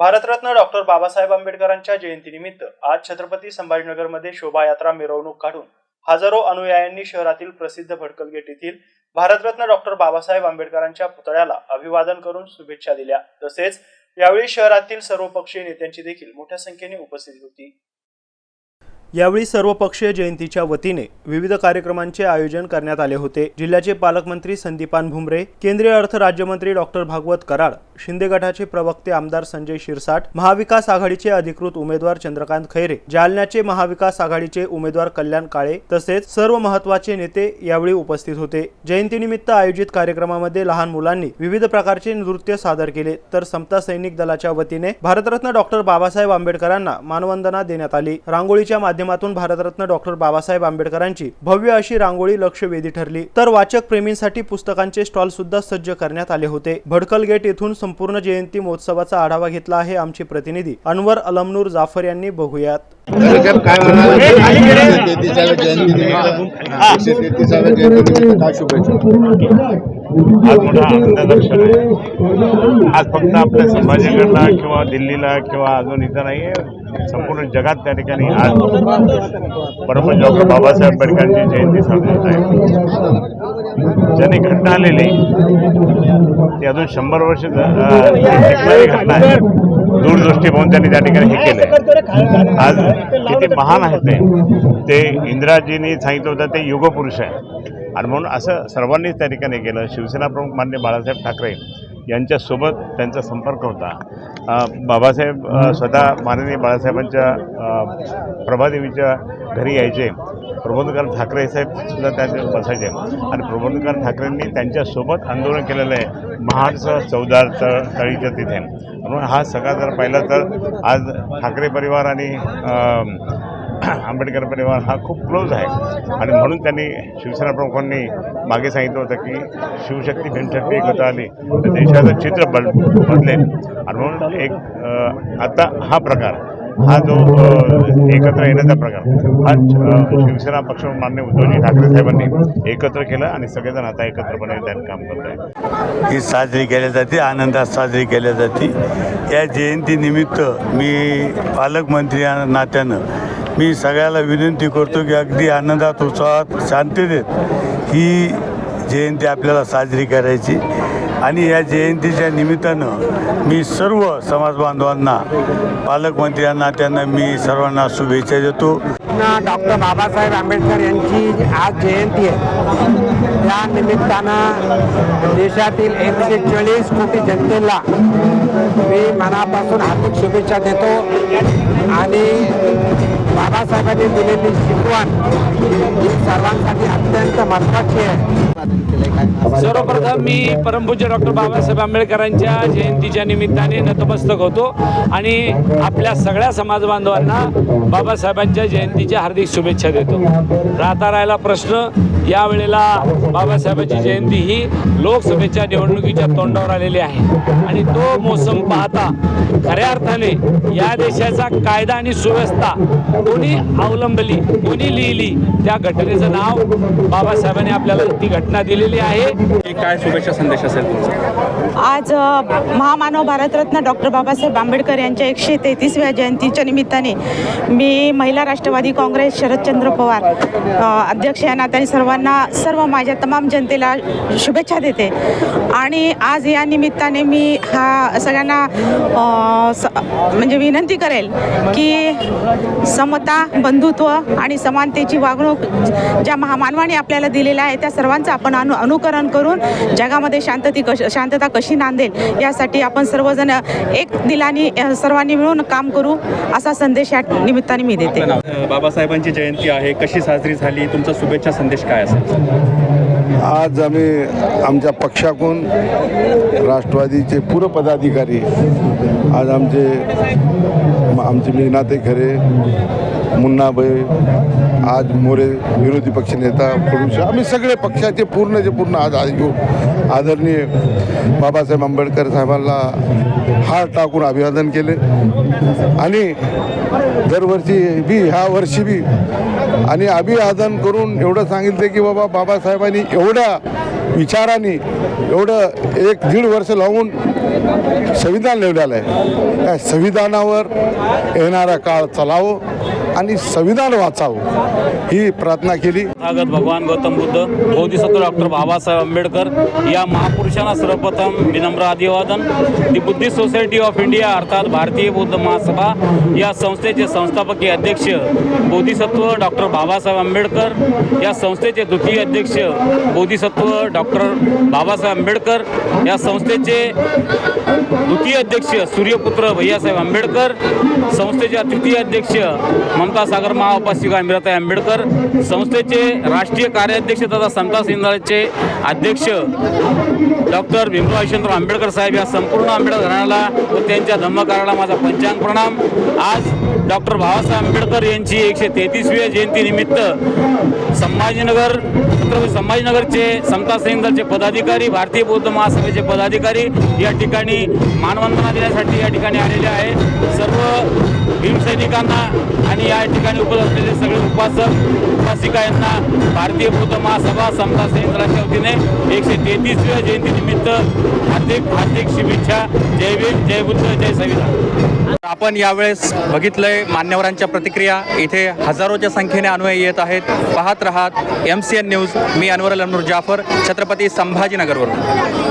Bharat Ratna doctor Babasaheb आंबेडकरांच्या जयंतीनिमित्त आज छत्रपती संभाजीनगरमध्ये शोभायात्रा मिरवणूक काढून हजारो अनुयायांनी शहरातील प्रसिद्ध भडकल गेट येथील भारतरत्न डॉक्टर बाबासाहेब आंबेडकरांच्या पुतळ्याला अभिवादन करून शुभेच्छा दिल्या. तसेच यावेळी शहरातील सर्वपक्षीय नेत्यांची देखील मोठ्या संख्येने उपस्थिती होती. यावेळी सर्वपक्षीय जयंतीच्या वतीने विविध कार्यक्रमांचे आयोजन करण्यात आले होते. जिल्ह्याचे पालकमंत्री संदीपान भुमरे केंद्रीय अर्थ राज्यमंत्री डॉक्टर भागवत कराड शिंदे गटाचे प्रवक्ते आमदार संजय शिरसाट महाविकास आघाडीचे अधिकृत उमेदवार चंद्रकांत खैरे जालन्याचे महाविकास आघाडीचे उमेदवार कल्याण काळे तसेच सर्व महत्त्वाचे नेते यावेळी उपस्थित होते. जयंतीनिमित्त आयोजित कार्यक्रमामध्ये लहान मुलांनी विविध प्रकारचे नृत्य सादर केले. तर समता सैनिक दलाच्या वतीने भारतरत्न डॉक्टर बाबासाहेब आंबेडकरांना मानवंदना देण्यात आली. रांगोळीच्या माध्यमातून भारतरत्न डॉक्टर बाबासाहेब आंबेडकरांची भव्य अशी रांगोळी लक्षवेधी ठरली. तर वाचक प्रेमींसाठी पुस्तकांचे स्टॉल सुद्धा सज्ज करण्यात आले होते. भडकल गेट येथून संपूर्ण जयंती महोत्सवाचा आढावा घेतला आहे आमचे प्रतिनिधी अनवर अलमनूर जाफर यांनी बघूयात. काय म्हणाल? तेहतीसाव्या तेहतीसाव्या शुभेच्छा. आज मोठा आनंदाचा आहे आज फक्त आपल्या संभाजीनगरला किंवा दिल्लीला किंवा अजून इथं नाही आहे संपूर्ण जगात त्या ठिकाणी आज परमपूज्य डॉक्टर बाबासाहेब आंबेडकरांची जयंती साजरी होत आहे. ज्यांनी घटना आलेली ती अजून शंभर वर्ष टिकणारी घटना आहे. दूरदृष्टी त्यांनी त्या ठिकाणी हे केलं आज किती महान आहेत ते. ते इंदिराजींनी सांगितलं होतं ते युगपुरुष आहे. आणि म्हणून असं सर्वांनीच त्या ठिकाणी केलं शिवसेना प्रमुख मान्य बाळासाहेब ठाकरे यांच्यासोबत त्यांचा संपर्क होता. बाबासाहेब स्वतः माननीय बाळासाहेबांच्या प्रभादेवीच्या घरी यायचे. प्रबोधकर ठाकरे साहेब सुद्धा त्या बसायचे. आणि प्रबोधकर ठाकरेंनी त्यांच्यासोबत आंदोलन केलेलं आहे. महाडचं चौदार तळ तळीच्या तिथे. म्हणून हा सगळा जर पाहिला तर आज ठाकरे परिवार आणि आंबेडकर परिवार हा खूप क्लोज आहे. आणि म्हणून त्यांनी शिवसेना प्रमुखांनी मागे सांगितलं होतं की शिवशक्ती भीमशक्ती एकत्र आली तर देशाचं चित्र बल बदलेल. आणि म्हणून एक आता हा प्रकार हा जो एकत्र येण्याचा प्रकार हा शिवसेना पक्ष मान्य उद्धवजी ठाकरे साहेबांनी एकत्र केलं आणि सगळेजण आता एकत्रपणे त्यांनी काम करत आहे ही साजरी केल्या जाते आनंदात साजरी केल्या जाते. या जयंतीनिमित्त मी पालकमंत्री या नात्यानं मी सगळ्याला विनंती करतो की अगदी आनंदात उत्साहात शांततेत ही जयंती आपल्याला साजरी करायची. आणि या जयंतीच्या निमित्तानं मी सर्व समाज बांधवांना पालकमंत्र्यांना त्यांना मी सर्वांना शुभेच्छा देतो. ना डॉक्टर बाबासाहेब आंबेडकर यांची आज जयंती आहे त्या निमित्तानं देशातील एकशे चाळीस कोटी जनतेला मी मनापासून हार्दिक शुभेच्छा देतो. आणि बाबासाहेबांनी दिलेली शिकवण ही सर्वांसाठी अत्यंत महत्वाची आहे. सर्वप्रथम मी परमपूज्य डॉक्टर बाबासाहेब आंबेडकरांच्या जयंतीच्या निमित्ताने नतमस्तक होतो आणि आपल्या सगळ्या समाज बांधवांना बाबासाहेबांच्या जयंतीच्या हार्दिक शुभेच्छा देतो. राहता राहिला प्रश्न यावेळेला बाबासाहेबांची जयंती ही लोकसभेच्या निवडणुकीच्या तोंडावर आलेली आहे. आणि तो मोसम पाहता खऱ्या अर्थाने या देशाचा कायदा आणि सुव्यवस्था कोणी अवलंबली कोणी लिहिली. त्या घटनेचं नाव बाबासाहेबांनी आपल्याला ती घटना दिलेली आहे. काय शुभेच्छा संदेश असेल तुमचा? आज महामानव भारतरत्न डॉक्टर बाबासाहेब आंबेडकर यांच्या एकशे तेहतीसव्या जयंतीच्या निमित्ताने मी महिला राष्ट्रवादी काँग्रेस शरदचंद्र पवार अध्यक्ष या नात्याने सर्वांना सर्व माझ्या तमाम जनतेला शुभेच्छा देते. आणि आज या निमित्ताने मी हा सगळ्यांना म्हणजे विनंती करेल की समता बंधुत्व आणि समानतेची वागणूक ज्या महामानवाने आपल्याला दिलेल्या आहे त्या सर्वांचं आपण अनु अनुकरण करून जगामध्ये शांतती कश शांतता कशी नांदेल यासाठी आपण सर्वजण एक दिलाने सर्वांनी मिळून काम करू असा संदेश या निमित्ताने मी देते. बाबासाहेबांची जयंती आहे कशी साजरी झाली तुमचा शुभेच्छा संदेश काय असेल? आज आम्ही आमच्या पक्षाकडून राष्ट्रवादीचे पूर्व पदाधिकारी आज आमचे आमचे मेघनाथे खरे मुन्नाभाई आज मोरे विरोधी पक्षनेता फडणवीस आम्ही सगळे पक्षाचे पूर्णचे पूर्ण आज आज आदरणीय बाबासाहेब आंबेडकर साहेबांना हार टाकून अभिवादन केले. आणि दरवर्षी बी ह्या वर्षी बी आणि अभिवादन करून एवढं सांगितलं की बाबा बाबासाहेबांनी एवढ्या विचाराने एवढं एक दीड वर्ष लावून संविधान लिहिलेलं आहे. त्या संविधानावर येणारा काळ चलावं आणि संविधान वाचावं ही प्रार्थना केली. स्वागत भगवान गौतम बुद्ध बोधिसत्व डॉक्टर बाबासाहेब आंबेडकर. या महापुरुषांना सर्वप्रथम विनम्र अभिवादन. The Buddhist society of India अर्थात भारतीय बौद्ध महासभा या संस्थेचे संस्थापकीय अध्यक्ष बोधिसत्व डॉक्टर बाबासाहेब आंबेडकर. या संस्थेचे द्वितीय अध्यक्ष बोधिसत्व डॉक्टर बाबासाहेब आंबेडकर. या संस्थेचे द्वितीय अध्यक्ष सूर्यपुत्र भैयासाहेब आंबेडकर संस्थेच्या तृतीय अध्यक्ष ममता सागर महाउपासिका अमिराताई आंबेडकर संस्थेचे राष्ट्रीय कार्याध्यक्ष तथा संता सिंधाचे अध्यक्ष डॉक्टर भीमराव यशवंतराव आंबेडकर साहेब या संपूर्ण आंबेडकर घराण्याला व त्यांच्या धम्मकाराला माझा पंचांग प्रणाम. आज डॉक्टर बाबासाहेब आंबेडकर यांची एकशे तेहतीसव्या जयंतीनिमित्त संभाजीनगर छत्रपती संभाजीनगरचे समता संहिताचे पदाधिकारी भारतीय बौद्ध महासभेचे पदाधिकारी या ठिकाणी मानवंदना देण्यासाठी या ठिकाणी आलेले आहे सर्व भीमसैनिकांना आणि या ठिकाणी उपस्थित असलेले सगळे उपासक उपासिका यांना भारतीय बौद्ध महासभा समता संहिताच्या वतीने एकशे तेहतीसव्या जयंतीनिमित्त हार्दिक हार्दिक शुभेच्छा. जय भीम जय बुद्ध जय संविधान. आपण यावेळेस बघितलंय मान्यवरांच्या प्रतिक्रिया. इथे हजारोच्या संख्येने अनुयायी येत आहेत. पाहत राहात एम सी एन न्यूज मी अनवर अनूर जाफर छत्रपती संभाजीनगरवरून.